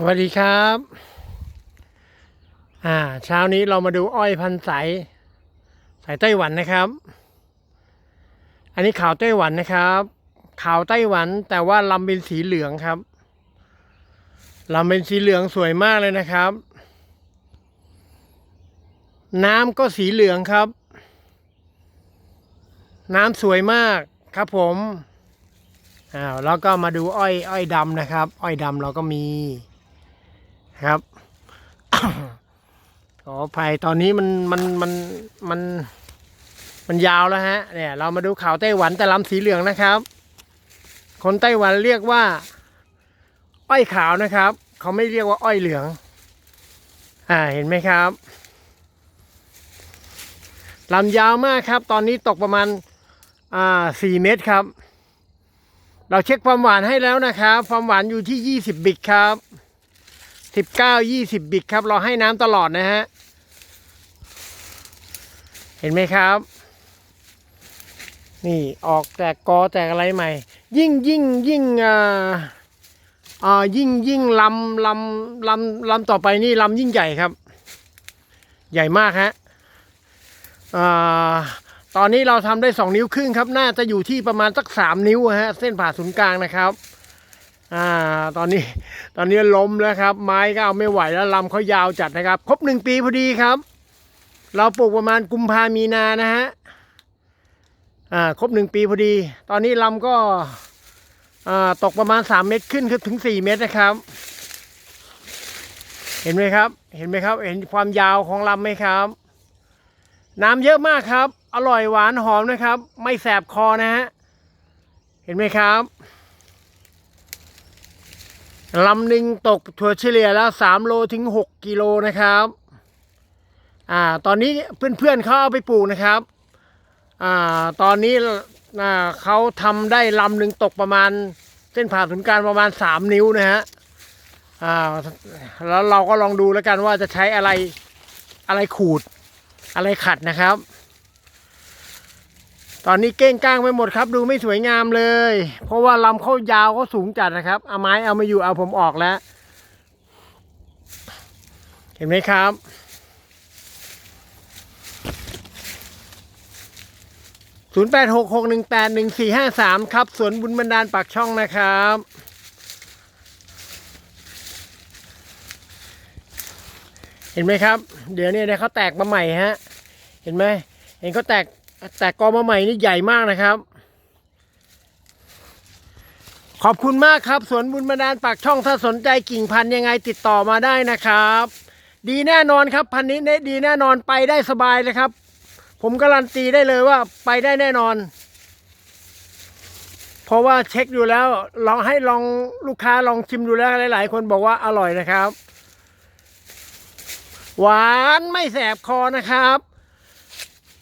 สวัสดีครับ อ่า เช้านี้เรามาดูอ้อยพันสายสายไต้หวันนะครับ อันนี้ขาวไต้หวันนะครับขาวไต้หวันแต่ว่าลำเป็นสีเหลืองครับลำเป็นสีเหลืองสวยมากเลยนะครับ น้ำก็สีเหลืองครับ น้ำสวยมากครับผมอ้าวแล้วก็มาดูอ้อย อ้อยดำนะครับ อ้อยดำเราก็มี ครับขออภัยตอนนี้มันมันมันมันมันยาวแล้วฮะเนี่ยเรามาดูข่าวไต้หวันแต่ลำสีเหลืองนะครับ คนไต้หวันเรียกว่า อ้อยขาวนะครับ เขาไม่เรียกว่าอ้อยเหลือง อ่าเห็นไหมครับลำยาวมากครับ ตอนนี้ตกประมาณอ่าสี่เมตรครับ เราเช็คความหวานให้แล้วนะครับ ความหวานอยู่ที่20บิกครับ 19 20บิกครับ เราให้น้ำตลอดนะฮะ เห็นไหมครับ นี่ออกแตกกอแตกอะไรใหม่ ยิ่งยิ่งยิ่งอ่าอ่ายิ่งยิ่งลำลำลำลำต่อไปนี่ลำยิ่งใหญ่ครับ ใหญ่มากฮะอ่าตอนนี้เราทำได้สองนิ้วครึ่งครับ น่าจะอยู่ที่ประมาณสักสามนิ้วฮะ เส้นผ่าศูนย์กลางนะครับ อ่าตอนนี้ตอนนี้ล้มแล้วครับ ไม้ก็เอาไม่ไหวแล้วลำเขายาวจัดนะครับ ครบหนึ่งปีพอดีครับ เราปลูกประมาณกุมภามีนานะฮะอ่าครบหนึ่งปีพอดี ตอนนี้ลำก็อ่าตกประมาณสามเมตรขึ้นคือถึงสี่เมตรนะครับ เห็นไหมครับ เห็นไหมครับ เห็นความยาวของลำไหมครับ น้ำเยอะมากครับ อร่อยหวานหอมนะครับ ไม่แสบคอนะฮะเห็นไหมครับ ลำหนึ่งตกถั่วเฉลี่ยแล้วสามโลถึงหกกิโลนะครับ อ่า ตอนนี้เพื่อนๆเขาเอาไปปลูกนะครับ อ่า ตอนนี้อ่าเขาทำได้ลำหนึ่งตกประมาณ เส้นผ่าศูนย์กลางประมาณสามนิ้วนะฮะ อ่า แล้วเราก็ลองดูแล้วกันว่าจะใช้อะไรอะไรขูดอะไรขัดนะครับ ตอนนี้เก้งก้างไปหมดครับ ดูไม่สวยงามเลย เพราะว่าลำเขายาวเขาสูงจัดนะครับเอาไม้เอามาอยู่เอาผมออกแล้ว เห็นไหมครับศูนย์แปดหกหกหนึ่งแปดหนึ่งสี่ห้าสามครับสวนบุญบันดาลปากช่องนะครับเห็นไหมครับ เดี๋ยวนี้เนี่ยเขาแตกมาใหม่ฮะ เห็นไหมเห็นเขาแตก แตกกอมาใหม่นี่ใหญ่มากนะครับ ขอบคุณมากครับ สวนบุญบรรดาลปากช่องถ้าสนใจกิ่งพันธุ์ยังไงติดต่อมาได้นะครับ ดีแน่นอนครับ พันธุ์นี้เนี่ยดีแน่นอนไปได้สบายเลยครับ ผมการันตีได้เลยว่าไปได้แน่นอน เพราะว่าเช็คดูแล้วลองให้ลองลูกค้าลองชิมดูแล้วหลาย ๆ คนบอกว่าอร่อยนะครับ หวานไม่แสบคอนะครับ